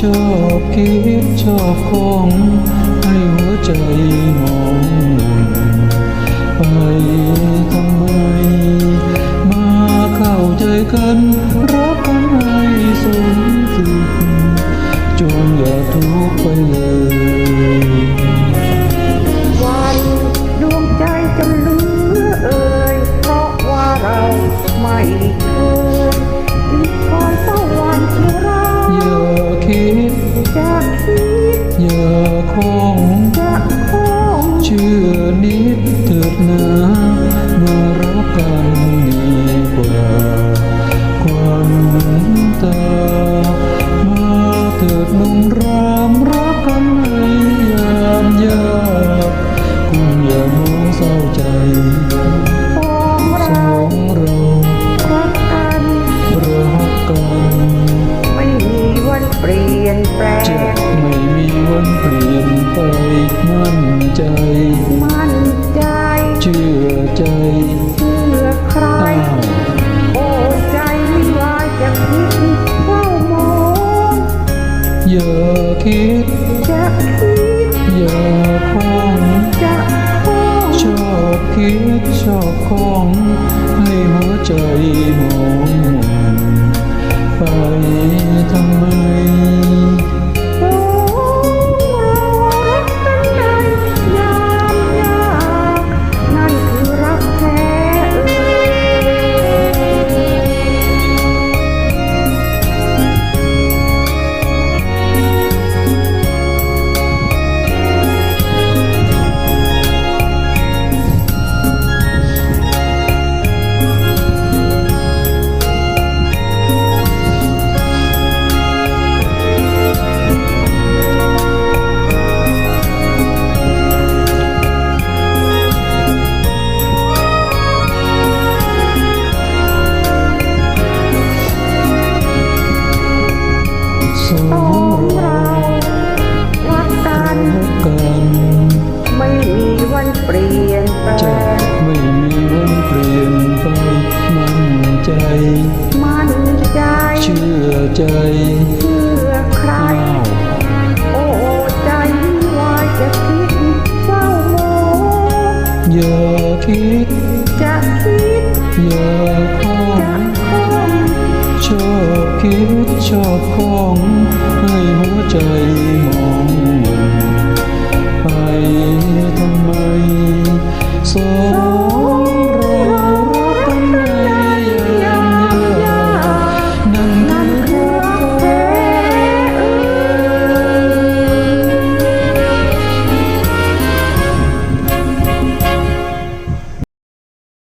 ชอบคิดชอบคงให้หัวใจมอง คงจะคงเชื่อนิดเถิดนะมารักกัน ใจ มั่นใจ เชื่อใจ เชื่อใครอ้าวโอ้ใจไม่วายจะคิดเฝ้ามองอย่าคิดจะคิดอย่าคงจะคงชอบคิดชอบของให้หัวใจมอง สอสองงเราเรารักกันรักกันไม่มีวันเปลี่ยนแปลจะงไม่มีวันเปลี่ยนไปมั่นใจ มั่นใจเชื่อใจเชื่อใคร อ้าวโอ้ใจไม่วายจะคิดเฝ้ามองอย่าคิดจะคิดอย่า คิดชอบของให้หัวใจมอง